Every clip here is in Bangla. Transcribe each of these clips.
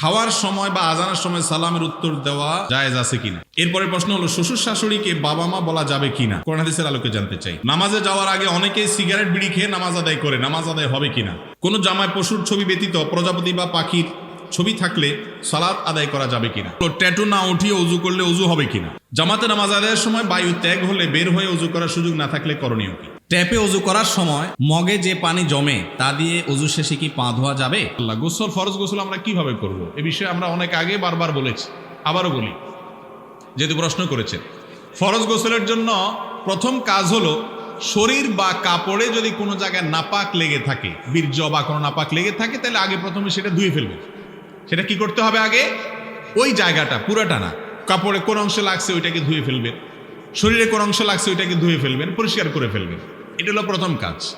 খাওয়ার সময় বা আজানের সময় সালামের উত্তর দেওয়া জায়েজ আছে কিনা? এরপরে প্রশ্ন হলো, শ্বশুর শাশুড়িকে বাবা মা বলা যাবে কিনা? কোরআন হাদিসের আলোকে জানতে চাই। নামাজে যাওয়ার আগে অনেকেই সিগারেট বিড়ি খেয়ে নামাজ আদায় করে। নামাজ আদায় হবে কিনা? কোন জামায় পশুর ছবি ব্যতীত প্রজাপতি বা পাখির ছবি থাকলে সালাদ আদায় করা যাবে কিনা? ট্যাটু না উঠিয়ে উজু করলে উজু হবে কিনা? জামাতে নামাজ আদায়ের সময় বায়ু ত্যাগ হলে বের হয়ে উজু করার সুযোগ না থাকলে করণীয় কি? ট্যাপে অজু করার সময় মগে যে পানি জমে, তা দিয়ে অজু শেষে কি পা ধোয়া যাবে? আল্লাহ, গোসল ফরজ গোসল আমরা কীভাবে করব? এ বিষয়ে আমরা অনেক আগে বারবার বলেছি, আবারও বলি, যেহেতু প্রশ্ন করেছেন। ফরজ গোসলের জন্য প্রথম কাজ হলো, শরীর বা কাপড়ে যদি কোনো জায়গায় নাপাক লেগে থাকে, বীর্য বা কোনো নাপাক লেগে থাকে, তাহলে আগে প্রথমে সেটা ধুয়ে ফেলবে। সেটা কি করতে হবে আগে? ওই জায়গাটা, পুরাটা না। কাপড়ে কোন অংশ লাগছে ওইটাকে ধুয়ে ফেলবেন। শরীরে কোন অংশ লাগছে ওইটাকে ধুয়ে ফেলবেন, পরিষ্কার করে ফেলবেন। এটা হলো প্রথম কাজ।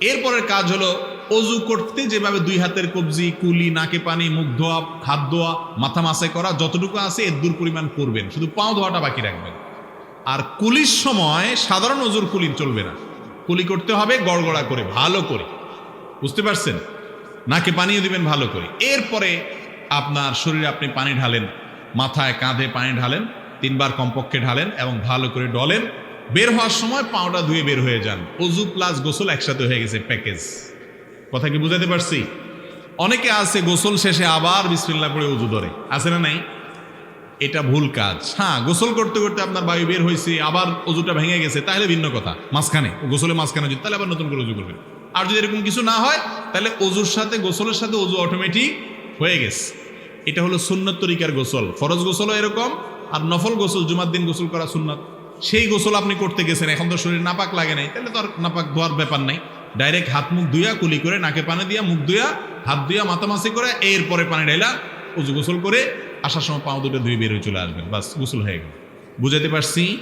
এরপরের কাজ হলো অজু করতে যেভাবে দুই হাতের কবজি, কুলি, নাকে পানি, মুখ ধোয়া, হাত ধোয়া, মাথা মাসে করা, যতটুকু আছে এর দূর পরিমাণ করবেন। শুধু পাও ধোয়াটা বাকি রাখবেন। আর কুলির সময় সাধারণ অজুর কুলি চলবে না। কুলি করতে হবে গড়গড়া করে, ভালো করে। বুঝতে পারছেন? নাকে পানিও দিবেন, ভালো করে। এরপরে আপনার শরীরে আপনি পানি ঢালেন, মাথায় কাঁধে পানি ঢালেন, তিনবার কমপক্ষে ঢালেন এবং ভালো করে ডলেন। বের হওয়ার সময় পাওটা ধুয়ে বের হয়ে যান। অজু প্লাস গোসল একসাথে হয়ে গেছে প্যাকেজ কথা কি বুঝাতে পারছি? অনেকে আছে, গোসল শেষে আবার বিসমিল্লা করে উজু ধরে। আছে না নাই? এটা ভুল কাজ। হ্যাঁ গোসল করতে করতে আপনার বায়ু বের হয়েছে, আবার অজুটা ভেঙে গেছে, তাহলে ভিন্ন কথা। মাঝখানে গোসলে মাঝখানে যদি, তাহলে আবার নতুন করে উজু করবেন। আর যদি এরকম কিছু না হয়, তাহলে অজুর সাথে, গোসলের সাথে অজু অটোমেটিক হয়ে গেছে। এটা হলো সুন্নত তরিকার গোসল। ফরজ গোসলও এরকম, আর নফল গোসল, জুমার দিন গোসল করা সুন্নত। সেই গোসল আপনি করতে গেছেন, এখন তো শরীর নাপাক লাগে নাই, তাহলে তো আর নাপাক ধোয়ার ব্যাপার নাই। ডাইরেক্ট হাত মুখ ধুইয়া কুলি করে, নাকে পানি দিয়া মুখ ধুইয়া, হাত ধুইয়া মাথামাসি করে, এরপরে পানি ঢাইলা উজু গোসল করে আসার সময় পাও দুটো ধুয়ে বের হয়ে চলে আসবেন। বাস, গোসল হয়ে গেল। বুঝাতে পারছি?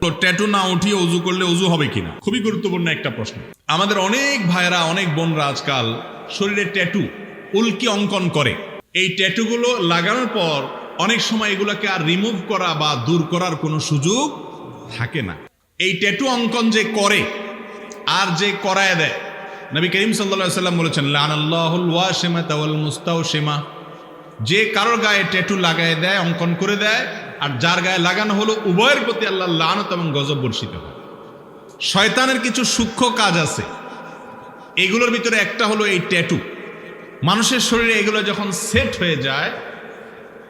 তো ট্যাটু না উঠিয়ে উজু করলে উজু হবে কিনা? খুবই গুরুত্বপূর্ণ একটা প্রশ্ন। আমাদের অনেক ভাইয়েরা, অনেক বোনরা আজকাল শরীরে ট্যাটু উল্কি অঙ্কন করে। এই ট্যাটুগুলো লাগানোর পর অনেক সময় এগুলোকে আর রিমুভ করা বা দূর করার কোনো সুযোগ থাকে না। এই ট্যাটু অঙ্কন যে করে আর যে করায় দেয়, নবী করিম সাল্লা সাল্লাম বলেছেন, লানাল্লাহুল ওয়াশিমা তাওয়াল মুস্তাওশিমা। যে কারোর গায়ে ট্যাটু লাগায় দেয়, অঙ্কন করে দেয়, আর যার গায়ে লাগানো হলো উভয়ের প্রতি আল্লাহ লানত এবং গজব বর্ষিত হয়। শয়তানের কিছু সূক্ষ্ম কাজ আছে। এগুলোর ভিতরে একটা হলো এই ট্যাটু মানুষের শরীরে এগুলো যখন সেট হয়ে যায়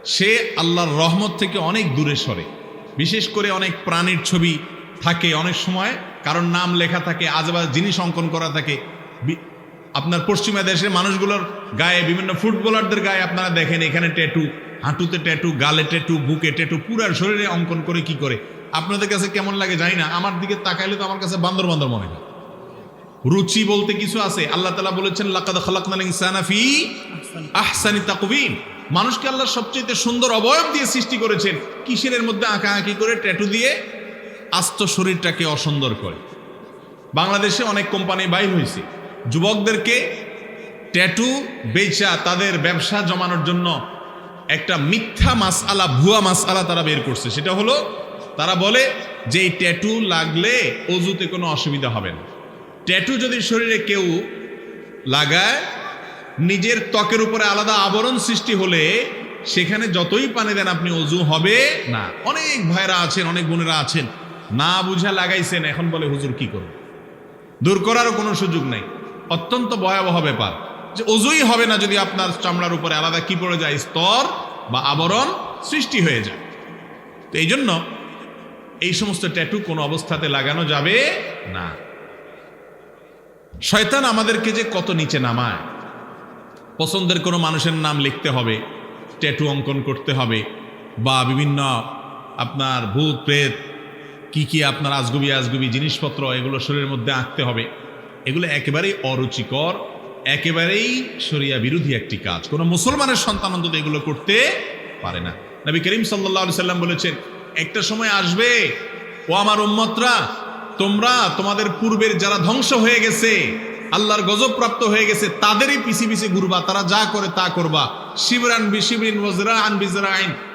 সে আল্লাহর রহমত থেকে অনেক দূরে সরে। বিশেষ করে অনেক প্রাণীর ছবি থাকে অনেক সময়, কারণ নাম লেখা থাকে, আজবাজ জিনিস অঙ্কন করা থাকে। আপনার পশ্চিমা দেশের মানুষগুলোর গায়ে বিভিন্ন ফুটবলারদের গায়ে আপনারা দেখেন, এখানে ট্যাটু হাঁটুতে ট্যাটু গালে ট্যাটু বুকে ট্যাটু পুরো শরীরে অঙ্কন করে কি করে। আপনাদের কাছে কেমন লাগে জানি না, আমার দিকে তাকাইলে তো আমার কাছে বান্দর বান্দর মনে হয়। রুচি বলতে কিছু আছে? আল্লাহ তালা বলেছেন, লাকাদ খালাকনাল ইনসানা ফি আহসানি তাকবীম মানুষকে আল্লাহ সবচেয়ে সুন্দর অবয়ব দিয়ে সৃষ্টি করেছেন। কিসের মধ্যে আঁকা আঁকি করে ট্যাটু দিয়ে আস্ত শরীরটাকে অসুন্দর করে। বাংলাদেশে অনেক কোম্পানি বাইর হয়েছে। যুবকদেরকে ট্যাটু বেচা, তাদের ব্যবসা জমানোর জন্য একটা মিথ্যা মাস আলা ভুয়া মাস আলা তারা বের করছে। সেটা হলো, তারা বলে যে এই ট্যাটু লাগলে অজুতে কোনো অসুবিধা হবে না। ট্যাটু যদি শরীরে কেউ লাগায় নিজের ত্বকের উপরে আলাদা আবরণ সৃষ্টি হলে সেখানে যতই পানি দেন আপনি অজু হবে না। অনেক ভাইরা আছেন, অনেক বোনেরা আছেন। না বুঝা লাগাইছেন, এখন বলে, হুজুর, কি করব? দূর করারও কোনো সুযোগ নেই। অত্যন্ত ভয়াবহ ব্যাপার যে অজুই হবে না যদি আপনার চামড়ার উপরে আলাদা কি পড়ে যায়, স্তর বা আবরণ সৃষ্টি হয়ে যায়। তো এই জন্য এই সমস্ত ট্যাটু কোনো অবস্থাতে লাগানো যাবে না। শয়তান আমাদেরকে যে কত নিচে নামায় পছন্দের কোনো মানুষের নাম লিখতে হবে ট্যাটু অঙ্কন করতে হবে, বা বিভিন্ন আপনার ভূত, প্রেত, কি কি আপনার আজগুবি আজগুবি জিনিসপত্র, এগুলো শরীরের মধ্যে আঁকতে হবে। এগুলো একেবারেই অরুচিকর, একেবারেই শরিয়া বিরোধী একটি কাজ। কোনো মুসলমানের সন্তান অন্তত এগুলো করতে পারে না। নবী করিম সাল্লাহ সাল্লাম বলেছেন, একটা সময় আসবে, ও আমার উম্মতরা, তোমরা তোমাদের পূর্বের যারা ধ্বংস হয়ে গেছে আল্লাহর গজব প্রাপ্ত হয়ে গেছে, তাদেরই পিছি পিছি ঘুরবা, তারা যা করে তা করবা। শিবরান বি শিবরিন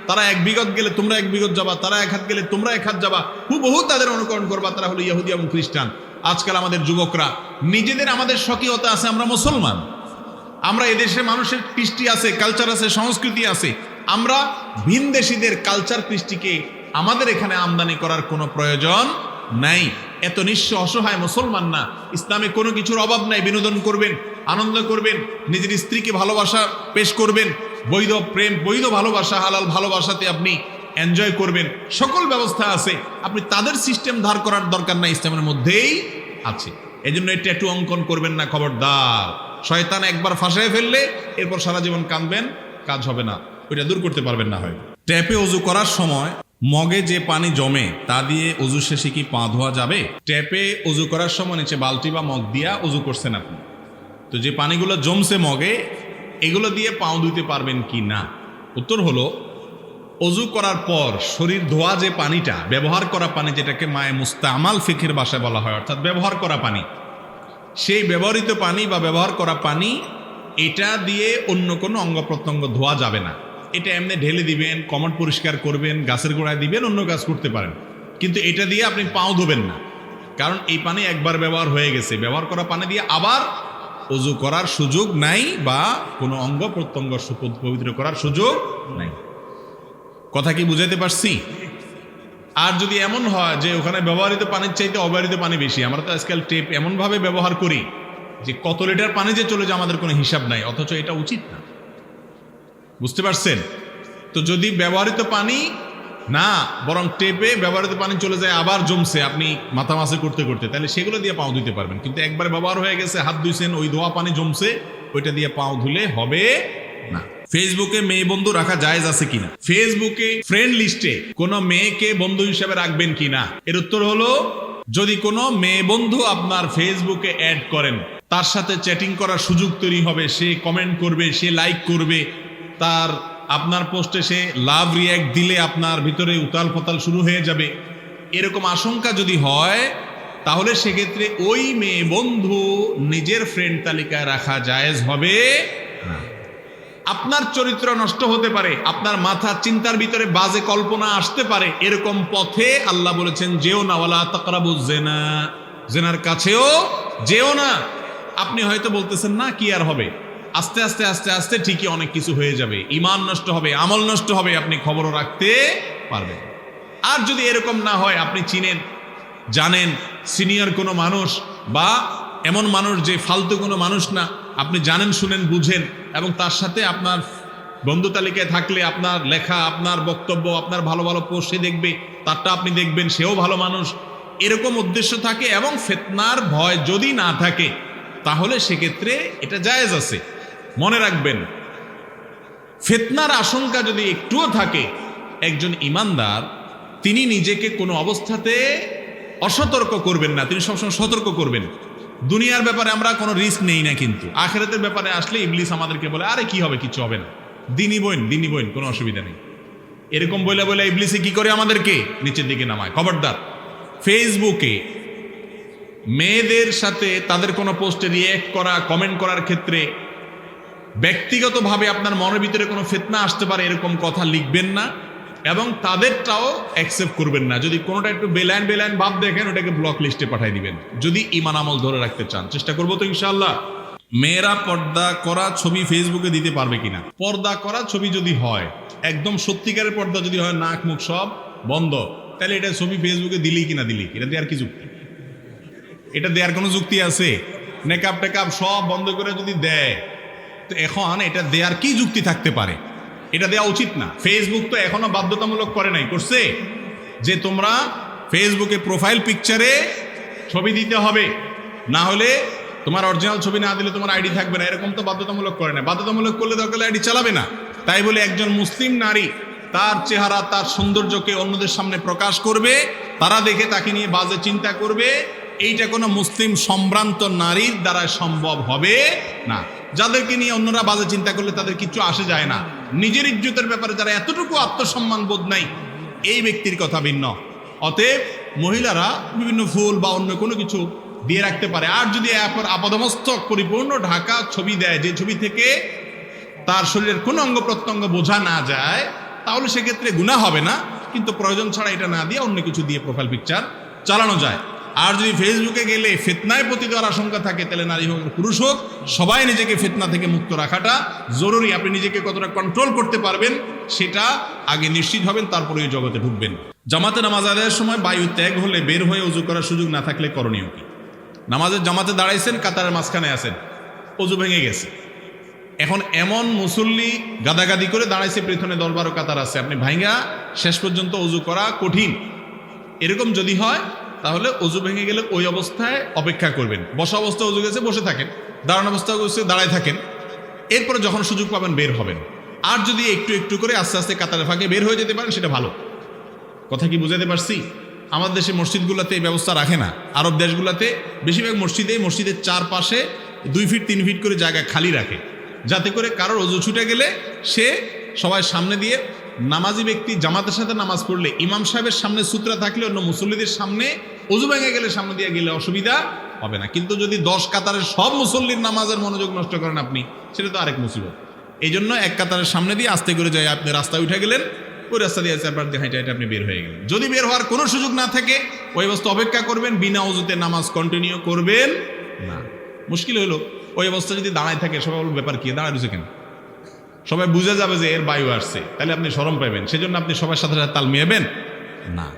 তারা এক বিগত গেলে তোমরা এক বিগত যাবা, তারা এক হাত গেলে তোমরা এক হাত যাবা। হুবহু তাদের অনুকরণ করবা, তারা হলো ইহুদি এবং খ্রিস্টান। আজকাল আমাদের যুবকরা, নিজেদের আমাদের স্বকীয়তা আছে, আমরা মুসলমান। আমরা এদেশে মানুষের কৃষ্টি আছে কালচার আছে, সংস্কৃতি আছে। আমরা ভিনদেশীদের কালচার কৃষ্টিকে আমাদের এখানে আমদানি করার কোনো প্রয়োজন নাই। এত নিঃস্ব অসহায় মুসলমান না। ইসলামে কোনো কিছুর অভাব নাই, বিনোদন করবেন, আনন্দ করবেন, নিজের স্ত্রীকে ভালোবাসা পেশ করবেন, বৈধ প্রেম, বৈধ ভালোবাসা, হালাল ভালোবাসাতে আপনি এনজয় করবেন। সকল ব্যবস্থা আছে, আপনি তাদের সিস্টেম ধার করার দরকার নাই, ইসলামের মধ্যেই আছে। এই জন্য এই ট্যাটু অঙ্কন করবেন না, খবরদার। শয়তান একবার ফাঁসায় ফেললে, এরপর সারা জীবন কাঁদবেন, কাজ হবে না। ওইটা দূর করতে পারবেন না হয় ট্যাপে অজু করার সময় মগে যে পানি জমে, তা দিয়ে অজু শেষে কি পা ধোয়া যাবে? ট্যাপে অজু করার সময় নিচে বালতি বা মগ দিয়া অজু করছেন আপনি। তো যে পানিগুলো জমছে মগে, এগুলো দিয়ে পাও ধুইতে পারবেন কি না? উত্তর হলো অজু করার পর শরীর ধোয়া যে পানিটা, ব্যবহার করা পানি যেটাকে মায়ে মুস্তামাল ফিখের বাসায় বলা হয়, অর্থাৎ ব্যবহার করা পানি। সেই ব্যবহৃত পানি বা ব্যবহার করা পানি, এটা দিয়ে অন্য কোনো অঙ্গ প্রত্যঙ্গ ধোয়া যাবে না। এটা এমনি ঢেলে দিবেন, কমট পরিষ্কার করবেন, গাছের গোড়ায় দিবেন, অন্য কাজ করতে পারেন। কিন্তু এটা দিয়ে আপনি পাও ধোবেন না। কারণ এই পানি একবার ব্যবহার হয়ে গেছে। ব্যবহার করা পানি দিয়ে আবার অজু করার সুযোগ নাই বা কোনো অঙ্গ প্রত্যঙ্গ পবিত্র করার সুযোগ নাই। কথা কি বুঝাইতে পারছি? আর যদি এমন হয় যে ওখানে ব্যবহৃত পানির চাইতে অব্যবহৃত পানি বেশি, আমরা তো আজকাল টেপ এমনভাবে ব্যবহার করি যে কত লিটার পানি যে চলে যায়, আমাদের কোনো হিসাব নাই। অথচ এটা উচিত না। বুঝতে পারছেন? তো যদি ব্যবহৃত পানি না, বরং টেপে ব্যবহৃত পানি চলে যায়, আবার জমছে, আপনি মাথা মাসে করতে করতে, তাহলে সেগুলো দিয়ে পাও ধুতে পারবেন। কিন্তু একবার ব্যবহার হয়ে গেছে, হাত ধুইছেন, ওই ধোয়া পানি জমছে, ওইটা দিয়ে পাও ধুলে হবে না। ফেসবুকে মেয়ে বন্ধু রাখা জায়েজ আছে কিনা? ফেসবুকে ফ্রেন্ড লিস্টে কোন মেয়েকে বন্ধু হিসেবে রাখবেন কিনা? এর উত্তর হলো, যদি কোনো মেয়ে বন্ধু আপনার ফেসবুকে অ্যাড করেন, তার সাথে চ্যাটিং করার সুযোগ তৈরি হবে, সে কমেন্ট করবে, সে লাইক করবে তার আপনার পোস্টে সে লাভ রিয়াক্ট দিলে আপনার ভিতরে উতাল ফতাল শুরু হয়ে যাবে। এরকম আশঙ্কা যদি হয়, তাহলে সেক্ষেত্রে ওই মেয়ে বন্ধু নিজের ফ্রেন্ড তালিকায় রাখা জায়েজ হবে আপনার চরিত্র নষ্ট হতে পারে, আপনার মাথা চিন্তার ভিতরে বাজে কল্পনা আসতে পারে, এরকম পথে আল্লাহ বলেছেন, যেও না, ওয়ালা তাকরাবু জেনা জেনার কাছেও যেও না। আপনি হয়তো বলতেছেন, না, কি আর হবে? আস্তে আস্তে আস্তে আস্তে ঠিকই অনেক কিছু হয়ে যাবে। ইমান নষ্ট হবে, আমল নষ্ট হবে, আপনি খবরও রাখতে পারবেন। আর যদি এরকম না হয়, আপনি চিনেন, জানেন, সিনিয়র কোনো মানুষ বা এমন মানুষ যে ফালতু কোনো মানুষ না, আপনি জানেন, শুনেন, বুঝেন এবং তার সাথে আপনার বন্ধু তালিকায় থাকলে আপনার লেখা, আপনার বক্তব্য, আপনার ভালো ভালো সে দেখবে, তারটা আপনি দেখবেন, সেও ভালো মানুষ। এরকম উদ্দেশ্য থাকে এবং ফেতনার ভয় যদি না থাকে, তাহলে সেক্ষেত্রে এটা জায়েজ আছে। মনে রাখবেন, ফেতনার আশঙ্কা যদি একটুও থাকে, একজন ইমানদার, তিনি নিজেকে কোনো অবস্থাতে অসতর্ক করবেন না, তিনি সবসময় সতর্ক করবেন। দুনিয়ার ব্যাপারে আমরা কোনো রিস্ক নেই না কিন্তু। আখেরাতের ব্যাপারে আসলে ইবলিস আমাদেরকে বলে, আরে, কি হবে? কিছু হবে না। দিনই বইন দিনই বইন, কোনো অসুবিধা নেই। এরকম বলে বলে ইবলিসে কি করে আমাদেরকে? নিচের দিকে নামায়। খবরদার, ফেসবুকে মেয়েদের সাথে তাদের কোনো পোস্টে রিয়েক্ট করা কমেন্ট করার ক্ষেত্রে ব্যক্তিগতভাবে আপনার মনের ভিতরে কোনো ফেতনা আসতে পারে, এরকম কথা লিখবেন না এবং তাদেরটাও অ্যাকসেপ্ট করবেন না। যদি কোনোটা একটু বেলাইন বেলাইন ভাব দেখেন, ওটাকে ব্লক লিস্টে পাঠিয়ে দিবেন। যদি ইমান আমল ধরে রাখতে চান, চেষ্টা করব তো ইনশাল্লাহ মেয়েরা পর্দা করা ছবি ফেসবুকে দিতে পারবে কিনা? পর্দা করা ছবি যদি হয়, একদম সত্যিকারের পর্দা যদি হয়, নাক, মুখ সব বন্ধ, তাহলে এটা ছবি ফেসবুকে দিলি কিনা দিলি? এটা দেওয়ার কি যুক্তি? এটা দেওয়ার কোনো যুক্তি আছে? নেকাপ টেকাপ সব বন্ধ করে যদি দেয় তো এখন এটা দেওয়ার কি যুক্তি থাকতে পারে? এটা দেওয়া উচিত না। ফেসবুক তো এখনও বাধ্যতামূলক করে নাই। করছে? যে তোমরা ফেসবুকে প্রোফাইল পিকচারে ছবি দিতে হবে। না হলে তোমার অরিজিনাল ছবি না দিলে তোমার আইডি থাকবে না। এরকম তো বাধ্যতামূলক করে না বাধ্যতামূলক করলে দরকার আইডি চালাবে না। তাই বলে একজন মুসলিম নারী তার চেহারা, তার সৌন্দর্যকে অন্যদের সামনে প্রকাশ করবে, তারা দেখে তাকে নিয়ে বাজে চিন্তা করবে। এইটা কোনো মুসলিম সম্ভ্রান্ত নারীর দ্বারা সম্ভব হবে না। যাদেরকে নিয়ে অন্যরা বাজে চিন্তা করলে তাদের কিছু আসে যায় না। নিজের ইজ্জতের ব্যাপারে যারা এতটুকু আত্মসম্মান বোধ নাই, এই ব্যক্তির কথা ভিন্ন। অতএব মহিলারা বিভিন্ন ফুল বা অন্য কোনো কিছু দিয়ে রাখতে পারে। আর যদি আপাদমস্তক পরিপূর্ণ ঢাকা ছবি দেয়, যে ছবি থেকে তার শরীরের কোনো অঙ্গ প্রত্যঙ্গ বোঝা না যায়, তাহলে সেক্ষেত্রে গুণা হবে না। কিন্তু প্রয়োজন ছাড়া এটা না দিয়ে অন্য কিছু দিয়ে প্রোফাইল পিকচার চালানো যায়। আর যদি ফেসবুকে গেলে ফেতনায় পতি দেওয়ার আশঙ্কা থাকে, তাহলে নারী হোক পুরুষ হোক, সবাই নিজেকে ফেতনা থেকে মুক্ত রাখাটা জরুরি। আপনি নিজেকে কতটা কন্ট্রোল করতে পারবেন, সেটা আগে নিশ্চিত হবেন, তারপরে ওই জগতে ঢুকবেন। জামাতে নামাজ আদায়ের সময় বায়ু ত্যাগ হলে বের হয়ে উজু করার সুযোগ না থাকলে করণীয় কি? নামাজের জামাতে দাঁড়াইছেন, কাতারের মাঝখানে আছেন অজু ভেঙে গেছে। এখন এমন মুসল্লি গাদাগাদি করে দাঁড়াইছে, পেছনে দশ বারো কাতার আছে, আপনি ভাইঙ্গা শেষ পর্যন্ত অজু করা কঠিন। এরকম যদি হয় তাহলে অজু ভেঙে গেলে ওই অবস্থায় অপেক্ষা করবেন। বসা অবস্থা অজু গেছে, বসে থাকেন। দাঁড়ানো অবস্থায় গেছে, দাঁড়ায় থাকেন। এরপরে যখন সুযোগ পাবেন, বের হবেন। আর যদি একটু একটু করে আস্তে আস্তে কাতারে ফাঁকে বের হয়ে যেতে পারেন, সেটা ভালো। কথা কি বুঝাতে পারছি? আমাদের দেশে মসজিদগুলোতে এই ব্যবস্থা রাখে না। আরব দেশগুলোতে বেশিরভাগ মসজিদে মসজিদের চারপাশে দুই ফিট, তিন ফিট করে জায়গা খালি রাখে। যাতে করে কারোর অজু ছুটে গেলে সে সবাই সামনে দিয়ে নামাজি ব্যক্তি জামাতের সাথে নামাজ পড়লে ইমাম সাহেবের সামনে সূত্রা থাকলে অন্য মুসল্লিদের সামনে অজু ভেঙে গেলে সামনে দিয়ে গেলে অসুবিধা হবে না। কিন্তু যদি দশ কাতারের সব মুসল্লির নামাজের মনোযোগ নষ্ট করেন আপনি, সেটা তো আরেক মুসিবত। এই জন্য এক কাতারের সামনে দিয়ে আস্তে করে যায় আপনি রাস্তায় উঠে গেলেন, ওই রাস্তা দিয়ে চারবার দিয়ে হাইটে হাইটে আপনি বের হয়ে গেলেন। যদি বের হওয়ার কোনো সুযোগ না থাকে, ওই অবস্থা অপেক্ষা করবেন, বিনা অজুতে নামাজ কন্টিনিউ করবেন না। মুশকিল হলো, ওই অবস্থা যদি দাঁড়ায় থাকে, সবাই ব্যাপার কি? দাঁড়ায় রয়েছে কেন? সবাই বুঝে যাবে যে এর বায়ু আসছে। তাহলে আপনি সরম পাইবেন। সেজন্য আপনি সবার সাথে সাথে তাল মিয়াবেন? না।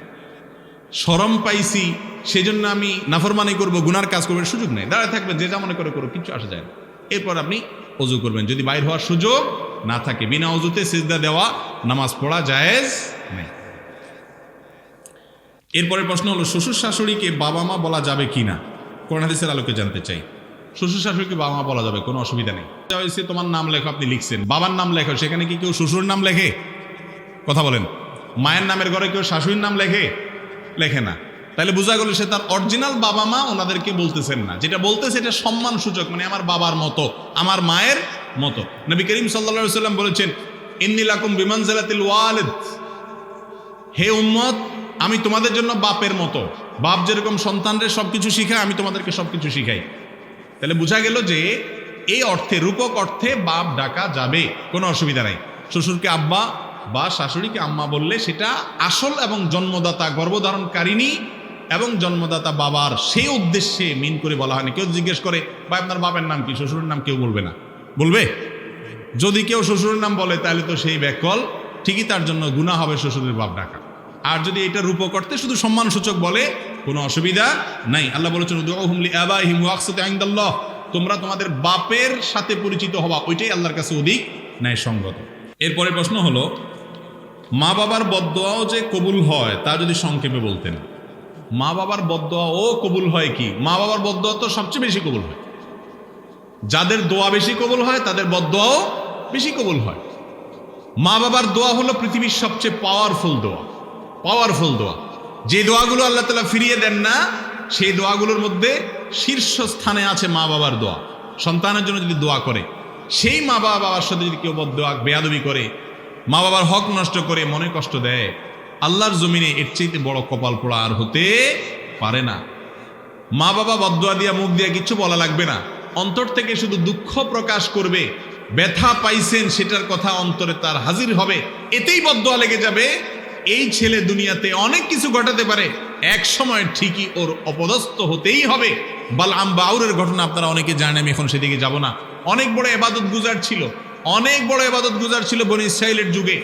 সরম পাইছি, সেজন্য আমি নাফরমানি করব, গুনার কাজ করবেন সুযোগ নেই। দাঁড়ায় থাকবেন, যে যা মনে করে করো কিছু আসা যায় না। এরপর আপনি অজু করবেন। যদি বাইর হওয়ার সুযোগ না থাকে, বিনা অজুতে সিজদা দেওয়া, নামাজ পড়া জায়েজ নেই। এরপরের প্রশ্ন হলো, শ্বশুর শাশুড়িকে বাবা মা বলা যাবে কি না কোরআন হাদিসের আলোকে জানতে চাই। শ্বশুর শাশুড়িকে বাবা মা বলা যাবে, কোনো অসুবিধা নেই। হয়েছে, তোমার নাম লেখো, আপনি লিখছেন। বাবার নাম লেখো, সেখানে কি কেউ শ্বশুর নাম লেখে? কথা বলেন। মায়ের নামের ঘরে কেউ শাশুড়ির নাম লেখে? লেখে না। তাহলে বোঝা গেল সে তার অরিজিনাল বাবা মা ওনাদেরকে বলতেছেন না। যেটা বলতেছে, এটা সম্মান সূচক মানে আমার বাবার মতো, আমার মায়ের মতো। নবী করিম সাল্লা সাল্লাম বলেছেন ইন্নিলাকুম বিমান জেলাতিল ওয়ালেদ। হে উম্মত, আমি তোমাদের জন্য বাপের মতো। বাপ যেরকম সন্তানদের সবকিছু শিখায়, আমি তোমাদেরকে সবকিছু শিখাই। তাহলে বোঝা গেল যে এই অর্থে, রূপক অর্থে বাপ ডাকা যাবে, কোনো অসুবিধা নাই। শ্বশুরকে আব্বা বা শাশুড়িকে আম্মা বললে সেটা আসল এবং জন্মদাতা, গর্ভধারণকারিণী এবং জন্মদাতা বাবার সেই উদ্দেশ্যে মিন করে বলা হয়নি। কেউ জিজ্ঞেস করে বা আপনার বাপের নাম কি? শ্বশুরের নাম কেউ বলবে না। বলবে? যদি কেউ শ্বশুরের নাম বলে, তাহলে তো সেই ব্যাকল। ঠিকই তার জন্য গুণা হবে শ্বশুরের বাপ ডাকা। আর যদি এটা রূপক অর্থে শুধু সম্মানসূচক বলে কোনো অসুবিধা নাই। আল্লাহ বলেছেন উদুহুমলি আবাহিম ওয়াকসাতে ইনদাল্লাহ। তোমরা তোমাদের বাপের সাথে পরিচিত হওয়া ওইটাই আল্লাহর কাছে অধিক ন্যায় সঙ্গত এরপরে প্রশ্ন হলো মা বাবার বদদোয়াও যে কবুল হয়, তা যদি সংক্ষেপে বলতেন। মা বাবার বদদোয়া ও কবুল হয় কি? মা বাবার বদদোয়া তো সবচেয়ে বেশি কবুল হয়। যাদের দোয়া বেশি কবুল হয়, তাদের বদদোয়াও বেশি কবুল হয়। মা বাবার দোয়া হলো পৃথিবীর সবচেয়ে পাওয়ারফুল দোয়া। পাওয়ারফুল দোয়া। যে দোয়াগুলো আল্লাহ তালা ফিরিয়ে দেন না, সেই দোয়াগুলোর মধ্যে শীর্ষ স্থানে আছে মা বাবার দোয়া। সন্তানের জন্য যদি দোয়া করে, সেই মা বাবা বাবার সাথে যদি কেউ বদোয়া বেয়াদবি করে, মা বাবার হক নষ্ট করে, মনে কষ্ট দেয়, আল্লাহর জমিনে এর চাইতে বড় কপাল পোড়া আর হতে পারে না। মা বাবা বদোয়া দিয়া, মুখ দিয়া কিচ্ছু বলা লাগবে না। অন্তর থেকে শুধু দুঃখ প্রকাশ করবে, ব্যথা পাইছেন সেটার কথা অন্তরে তার হাজির হবে, এতেই বদোয়া লেগে যাবে এই ছেলে দুনিয়াতে অনেক কিছু ঘটাতে পারে। এক সময় ঠিকই ওর অপদস্থ হতেই হবে। বালাম বাউরের ঘটনা আপনারা অনেকে জানেন, আমি এখন সেদিকে যাব না। অনেক বড় এবাদত গুজার ছিল। অনেক বড় এবাদত গুজার ছিল বনি ইসরায়েলের যুগে।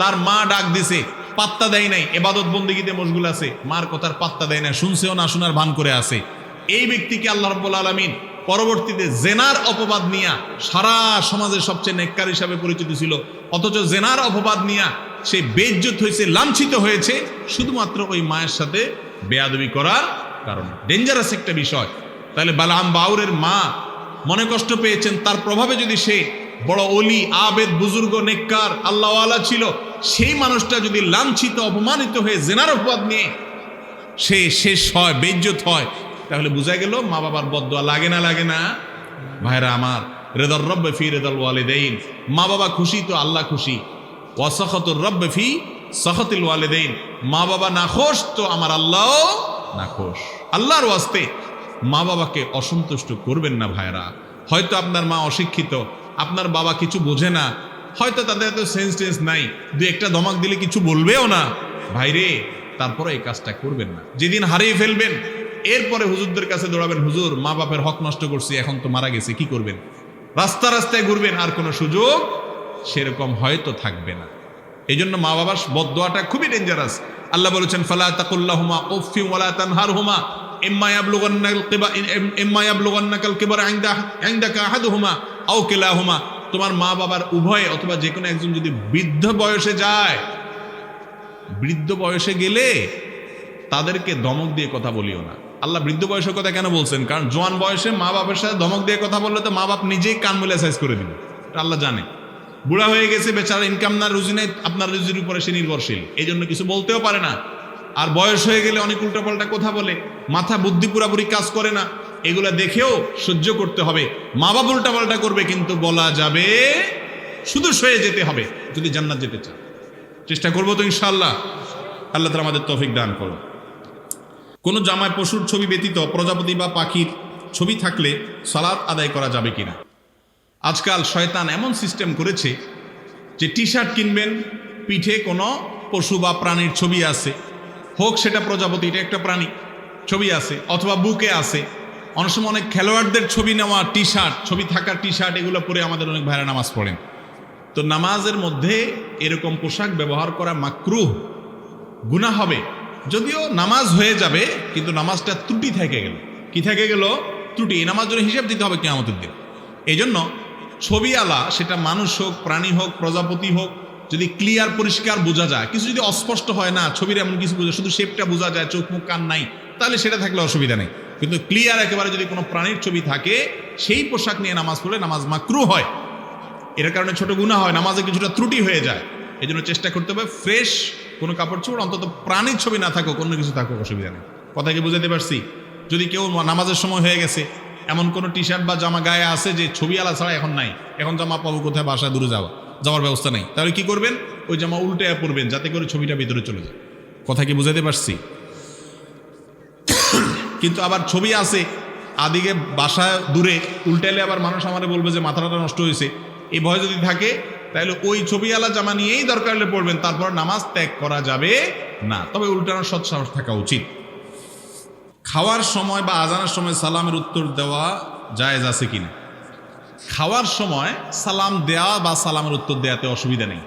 তার মা ডাক দিছে, পাত্তা দেয় নাই, এবাদত বন্দিগিতে মশগুল আছে। মার কথার পাত্তা দেয় না শুনছেও না, শোনার ভান করে আছে। এই ব্যক্তিকে আল্লাহ রব্বুল আলমিন পরবর্তীতে জেনার অপবাদ নিয়া সারা সমাজের সবচেয়ে নেককার হিসাবে পরিচিত ছিল। অথচ জেনার অপবাদ নিয়া সে বেজ্জত হয়েছে লাঞ্ছিত হয়েছে, শুধুমাত্র ওই মায়ের সাথে বেয়াদবি করার কারণে। ডেঞ্জারাস একটা বিষয়। তাহলে বালাম বাউরের মা মনে কষ্ট পেয়েছেন, তার প্রভাবে যদি সে বড় অলি, আবেদ, বুজুর্গ, নেককার, আল্লাহওয়ালা ছিল, সেই মানুষটা যদি লাঞ্ছিত, অপমানিত হয়ে জেনার অপবাদ নিয়ে সে শেষ হয়, বেজ্জত হয়, তাহলে বোঝা গেল মা বাবার বদোয়া লাগে না লাগে না। ভাইরা আমার, রেদর রব্বে ফি রেদল ওয়ালেদাইন। মা বাবা খুশি তো আল্লাহ খুশি। ওয়াসখতুর রব্বে ফি সখতিল ওয়ালেদাইন। মা বাবা নাখোশ তো আমার আল্লাহ নাখোশ আল্লাহর ওয়াস্তে মা বাবাকে অসন্তুষ্ট করবেন না ভাইরা হয়তো আপনার মা অশিক্ষিত, আপনার বাবা কিছু বোঝে না, হয়তো তাদের এত সেন্স টেন্স নাই, দু একটা ধমক দিলে কিছু বলবেও না। ভাইরে তারপরে এই কাজটা করবেন না। যেদিন হারিয়ে ফেলবেন, এরপরে হুজুরদের কাছে দৌড়াবেন, হুজুর, মা বাপের হক নষ্ট করছি, এখন তো মারা গেছে, কি করবেন? রাস্তা রাস্তায় ঘুরবেন, আর কোনো সুযোগ সেরকম হয়তো থাকবে না। এই জন্য মা বাবার বদোয়াটা খুবই ডেঞ্জারাস আল্লাহ বলেছেন, ফালা তাকুল্লাহুমা উফি ওয়ালা ইনদাকা আহাদুহুমা আও তোমার মা বাবার উভয় অথবা যে কোনো একজন যদি বৃদ্ধ বয়সে যায়, বৃদ্ধ বয়সে গেলে তাদেরকে দমক দিয়ে কথা বলিও না। আল্লাহ বৃদ্ধ বয়সের কথা কেন বলছেন? কারণ জোয়ান বয়সে মা বাবার সাথে দমক দিয়ে কথা বললে তো মা বাপ নিজেই কান মিলে সাইজ করে দিবে। আল্লাহ জানে। বুড়া হয়ে গেছে, বেচারা ইনকাম না রুজি নেই, আপনার রুজির উপরে সে নির্ভরশীল। এই জন্য কিছু বলতেও পারে না। আর বয়স হয়ে গেলে অনেক উল্টাপাল্টা কথা বলে, মাথা বুদ্ধি পুরাপুরি কাজ করে না। এগুলা দেখেও সহ্য করতে হবে। মা বাবা উল্টাপাল্টা করবে, কিন্তু বলা যাবে শুধু সয়ে যেতে হবে, যদি জান্নাত যেতে চান চেষ্টা করব তো ইনশাল্লাহ আল্লাহ তালা আমাদের তৌফিক দান করো কোনো জামায় পশুর ছবি ব্যতীত প্রজাপতি বা পাখির ছবি থাকলে সালাত আদায় করা যাবে কিনা? আজকাল শয়তান এমন সিস্টেম করেছে যে টি শার্ট কিনবেন, পিঠে কোনো পশু বা প্রাণীর ছবি আছে। হোক সেটা প্রজাপতি, এটা একটা প্রাণী ছবি আছে অথবা বুকে আছে। অনেক সময় অনেক খেলোয়াড়দের ছবি নেওয়া টি শার্ট ছবি থাকার টি শার্ট এগুলো পরে আমাদের অনেক ভাইরা নামাজ পড়েন তো নামাজের মধ্যে এরকম পোশাক ব্যবহার করা মাকরুহ গুণা হবে। যদিও নামাজ হয়ে যাবে, কিন্তু নামাজটা ত্রুটি থেকে গেল। কি থেকে গেল? ত্রুটি। এই নামাজ জন্য হিসাব দিতে হবে কেমতের দিন। এই জন্য ছবি আলা, সেটা মানুষ হোক, প্রাণী হোক, প্রজাপতি হোক, যদি ক্লিয়ার পরিষ্কার বোঝা যায়। কিছু যদি অস্পষ্ট হয়, না, ছবির এমন কিছু বোঝা শুধু শেপটা বোঝা যায়, চোখ মুখ কান নাই, তাহলে সেটা থাকলে অসুবিধা নেই। কিন্তু ক্লিয়ার একেবারে যদি কোনো প্রাণীর ছবি থাকে, সেই পোশাক নিয়ে নামাজ পড়লে নামাজ মাকরু হয়। এর কারণে ছোট গুণা হয়, নামাজে কিছুটা ত্রুটি হয়ে যায়। এই জন্য চেষ্টা করতে হবে ফ্রেশ কোনো কাপড় চোপড়, অন্তত প্রাণীর ছবি না থাকুক, অন্য কিছু থাকুক, অসুবিধা নেই। কথা কি বুঝাতে পারছি? যদি কেউ নামাজের সময় হয়ে গেছে এমন কোনো টি শার্ট বা জামা গায়ে আছে যে ছবি আলা ছাড়া এখন নাই। এখন জামা পাবো কোথায়? বাসায় দূরে যাওয়া। যাওয়ার ব্যবস্থা নেই। তাহলে কি করবেন? ওই জামা উল্টে পরবেন যাতে করে ছবিটা ভিতরে চলে যায়। কথা কি বুঝাতে পারছি? কিন্তু আবার ছবি আছে, আদিকে বাসায় দূরে, উল্টাইলে আবার মানুষ আমাদের বলবে যে মাথাটা নষ্ট হয়েছে। এই ভয় যদি থাকে, তাহলে ওই ছবিওয়ালা জামা নিয়েই দরকার হলে পড়বেন তারপর নামাজ ত্যাগ করা যাবে না। তবে উল্টানোর সৎসাহস থাকা উচিত। খাওয়ার সময় বা আজানের সময় সালামের উত্তর দেওয়া জায়েজ আছে কিনা? খাওয়ার সময় সালাম দেওয়া বা সালামের উত্তর দেওয়াতে অসুবিধা নেই।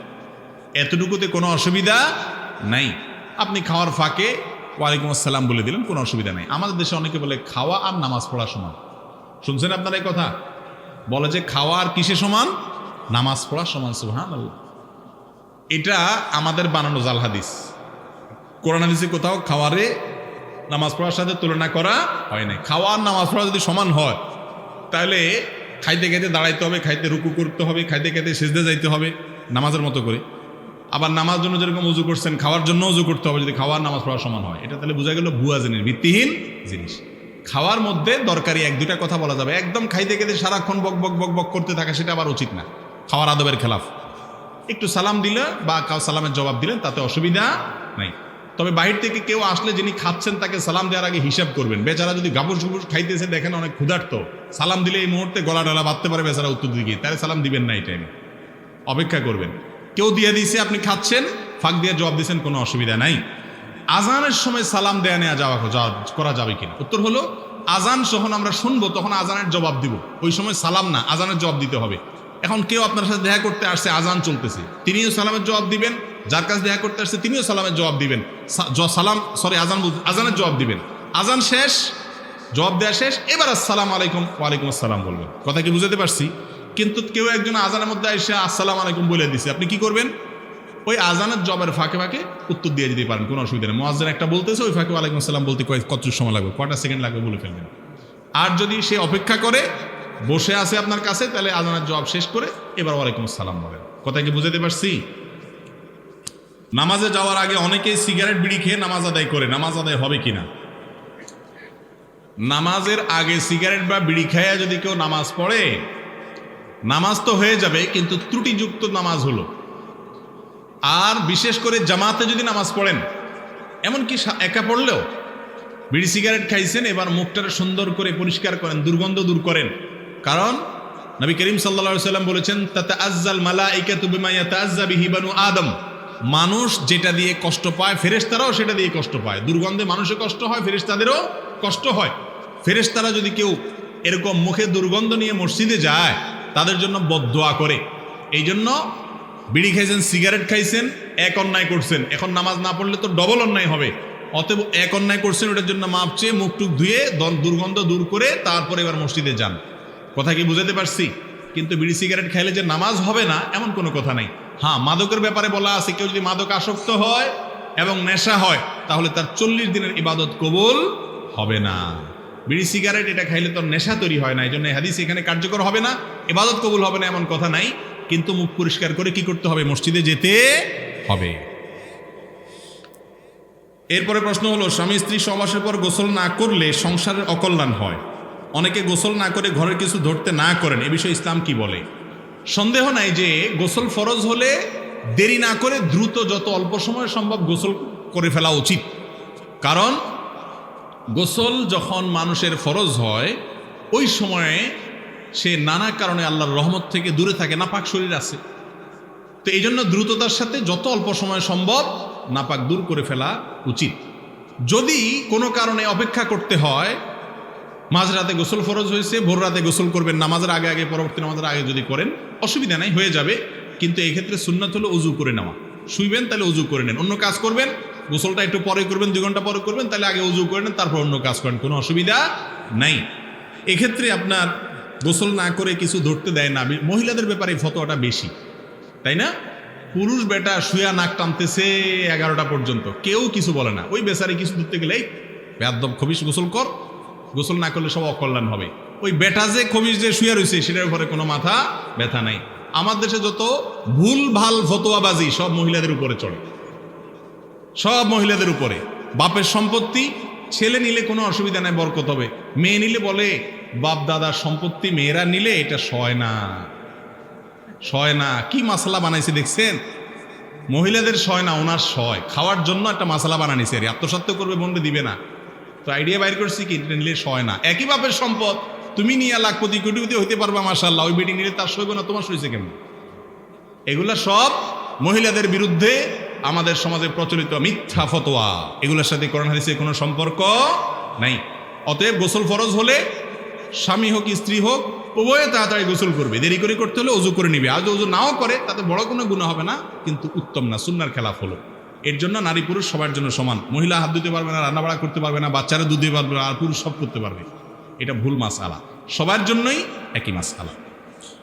এতটুকুতে কোনো অসুবিধা নাই। আপনি খাওয়ার ফাঁকে ওয়ালাইকুম আসসালাম বলে দিলেন, কোনো অসুবিধা নেই। আমাদের দেশে অনেকে বলে খাওয়া আর নামাজ পড়া সমান। শুনছেন আপনারা এই কথা? বলে যে খাওয়া আর কিসে সমান? নামাজ পড়া সমান সুহান এটা আমাদের বানানো জাল হাদিস। কোরআন হাদিসে কোথাও খাওয়ারে নামাজ পড়ার সাথে তুলনা করা হয় নাই। খাওয়া আর নামাজ পড়া যদি সমান হয়, তাহলে খাইতে খাইতে দাঁড়াইতে হবে, খাইতে রুকু করতে হবে, খাইতে খাইতে সেজদে যাইতে হবে, নামাজের মতো করে। আবার নামাজ জন্য যেরকম উজু করছেন, খাওয়ার জন্য উজু করতে হবে যদি খাওয়ার নামাজ পড়া সমান হয়। এটা তাহলে বোঝা গেল ভুয়া জিনিস, ভিত্তিহীন জিনিস। খাওয়ার মধ্যে দরকারি এক দুটা কথা বলা যাবে। একদম খাইতে খেতে সারাক্ষণ বক বক বক বক করতে থাকা সেটা আবার উচিত না। খাওয়ার আদবের খেলাফ। একটু সালাম দিলে বা কাউ সালামের জবাব দিলেন তাতে অসুবিধা নাই। তবে বাহির থেকে কেউ আসলে যিনি খাচ্ছেন তাকে সালাম দেওয়ার আগে হিসাব করবেন। বেচারা যদি গাবুস গুবুস খাইতেছে, দেখেন অনেক ক্ষুধার্ত। সালাম দিলে এই মুহূর্তে গলা ডলা বাঁধতে পারে বেচারা উত্তর দিকে। তাহলে সালাম দিবেন না এই টাইমে অপেক্ষা করবেন। কেউ দিয়ে দিয়েছে আপনি খাচ্ছেন, ফাঁক দিয়ে জবাব দিয়েছেন কোনো অসুবিধা নাই। আজানের সময় সালাম দেয়া নেওয়া যাওয়া- করা যাবে কিনা? উত্তর হলো, আজান যখন আমরা শুনব, তখন আজানের জবাব দিব। ওই সময় সালাম না, আজানের জবাব দিতে হবে। এখন কেউ আপনার সাথে দেখা করতে আসছে, আজান চলতেছে। তিনিও সালামের জবাব দিবেন, যার কাছে দেখা করতে আসছে তিনিও সালামের জবাব দিবেন। সালাম সরি আজান আজানের জবাব দিবেন। আজান শেষ, জবাব দেওয়া শেষ, এবার আসসালাম আলাইকুম, ওয়ালাইকুম আসসালাম বলবেন। কথা কি বুঝাতে পারছি? কিন্তু কেউ একজন আজানের মধ্যে এসে আসসালাম আলাইকুম বলে দিছে, আপনি কি করবেন? ওই আজানের জবের ফাঁকে ফাঁকে উত্তর দিয়ে দিতে পারেন, কোনো অসুবিধা নেই। মোয়াজ্জেন একটা বলতেছে, ওই ফাঁকে ওয়ালাইকুম আসসালাম বলতে কয়েক কত সময় লাগবে? কটা সেকেন্ড লাগবে বলে ফেলবেন। আর যদি সে অপেক্ষা করে বসে আছে আপনার কাছে, তাহলে আজানের জবাব শেষ করে এবার ওয়ালাইকুম আসসালাম বলেন। কথা কি বুঝাতে পারছি? নামাজে যাওয়ার আগে অনেকেই সিগারেট বিড়ি খেয়ে নামাজ আদায় করে, নামাজ আদায় হবে কিনা? নামাজের আগে সিগারেট বা বিড়ি খাইয়া যদি কেউ নামাজ পড়ে, নামাজ তো হয়ে যাবে, কিন্তু ত্রুটিযুক্ত নামাজ হলো। আর বিশেষ করে জামাতে যদি নামাজ পড়েন এমনকি একা পড়লেও বিড়ি সিগারেট খাইছেন, এবার মুখটাকে সুন্দর করে পরিষ্কার করেন, দুর্গন্ধ দূর করেন কারণ নবী করিম সাল্লা সাল্লাম বলেছেন তাতে আজ্জাল মালা ইকাতু বিমাইয়া তাজ্জা বিহিবানু আদম। মানুষ যেটা দিয়ে কষ্ট পায়, ফেরেশতারাও সেটা দিয়ে কষ্ট পায়। দুর্গন্ধে মানুষের কষ্ট হয়, ফেরেশতাদেরও কষ্ট হয়। ফেরেশতারা যদি কেউ এরকম মুখে দুর্গন্ধ নিয়ে মসজিদে যায়, তাদের জন্য বদদোয়া করে। এই জন্য বিড়ি খাইছেন, সিগারেট খাইছেন, এক অন্যায় করছেন। এখন নামাজ না পড়লে তো ডবল অন্যায় হবে। অতএব এক অন্যায় করছেন, ওটার জন্য মাপ চেয়ে মুখ টুক ধুয়ে দুর্গন্ধ দূর করে তারপরে এবার মসজিদে যান। কথা কি বুঝাতে পারছি? কিন্তু বিড়ি সিগারেট খাইলে যে নামাজ হবে না, এমন কোনো কথা নাই। হ্যাঁ মাদকের ব্যাপারে বলা আছে, কেউ যদি মাদক আসক্ত হয় এবং নেশা হয়, তাহলে তার চল্লিশ দিনের ইবাদত কবুল হবে না। বিড়ি সিগারেট এটা খাইলে তোর নেশা তৈরি হয় না এই জন্য হাদিস এখানে কার্যকর হবে না, ইবাদত কবুল হবে না, এমন কথা নাই। কিন্তু মুখ পরিষ্কার করে কি করতে হবে? মসজিদে যেতে হবে। এরপরে প্রশ্ন হলো, স্বামী স্ত্রী সমাসের পর গোসল না করলে সংসারের অকল্যাণ হয়। অনেকে গোসল না করে ঘরের কিছু ধরতে না করেন। এ বিষয়ে ইসলাম কি বলে? সন্দেহ নাই যে গোসল ফরজ হলে দেরি না করে দ্রুত যত অল্প সময় সম্ভব গোসল করে ফেলা উচিত। কারণ গোসল যখন মানুষের ফরজ হয়, ওই সময়ে সে নানা কারণে আল্লাহর রহমত থেকে দূরে থাকে, নাপাক শরীর আছে। তো এই জন্য দ্রুততার সাথে যত অল্প সময় সম্ভব নাপাক দূর করে ফেলা উচিত। যদি কোনো কারণে অপেক্ষা করতে হয় মাঝরাতে গোসল ফরজ হয়েছে, ভোর রাতে গোসল করবেন, নামাজের আগে আগে, পরবর্তী নামাজের আগে যদি করেন, অসুবিধা নাই, হয়ে যাবে। কিন্তু এই ক্ষেত্রে সুন্নাত হলো উজু করে নেওয়া। শুইবেন, তাহলে উজু করে নেন। অন্য কাজ করবেন, গোসলটা একটু পরে করবেন, দুই ঘণ্টা পরে করবেন, তাহলে আগে উজু করে নেন, তারপর অন্য কাজ করেন, কোনো অসুবিধা নাই। এক্ষেত্রে আপনার গোসল না করে কিছু ধরতে দেয় না। মহিলাদের ব্যাপারে ফতোয়াটা বেশি, তাই না? পুরুষ বেটা শুয়া নাক টানতেছে এগারোটা পর্যন্ত, কেউ কিছু বলে না। ওই বেচারে কিছু ধরতে গেলেই বেদব খবিস গোসল কর গোসল না করলে সব অকল্যাণ হবে। ওই বেটা যে খবিস যে শুয়ে রয়েছে, সেটার উপরে কোনো মাথা ব্যথা নাই। আমার দেশে যত ভুল ভালো ফতোয়াবাজি, সব মহিলাদের উপরে চলে সব মহিলাদের উপরে। বাপের সম্পত্তি, ছেলে নিলে কোনো অসুবিধা নাই, বরকত হবে। মেয়ে নিলে বলে, বাপ দাদার সম্পত্তি মেয়েরা নিলে এটা সয় না। সয় না। কি মশলা বানাইছে দেখছেন? মহিলাদের সয় না, ওনার সয়। খাওয়ার জন্য একটা মশলা বানানিছে আর আত্মসত্ত্ব করবে বন্ধু দিবে না। তো আইডিয়া বাইর করছি কি, এটা নিলে সয় না। একই বাপের সম্পদ, তুমি নিয়ে লাখপতি কোটিপতি হইতে পারবা মাসাল্লাহ ওই বেটি নিলে তার সইবে না, তোমার সইছে কেমন? এগুলা সব মহিলাদের বিরুদ্ধে আমাদের সমাজে প্রচলিত মিথ্যা ফতোয়া। এগুলোর সাথে করোনা হাদিসের কোনো সম্পর্ক নাই। অতএব গোসল ফরজ হলে স্বামী হোক, স্ত্রী হোক, উভয়ে তাড়াতাড়ি গোসল করবে। দেরি করে করতে হলে অজু করে নিবে। আজ অজু নাও করে, তাতে বড় কোনো গুণ হবে না, কিন্তু উত্তম না, সুন্নার খেলাফ হলো। এর জন্য নারী পুরুষ সবার জন্য সমান। মহিলা হাত দিতে পারবে না, রান্নাবাড়া করতে পারবে না, বাচ্চারা দুধ দিতে পারবে না, আর পুরুষ সব করতে পারবে। এটা ভুল মাস আলা সবার জন্যই একই মাস আলা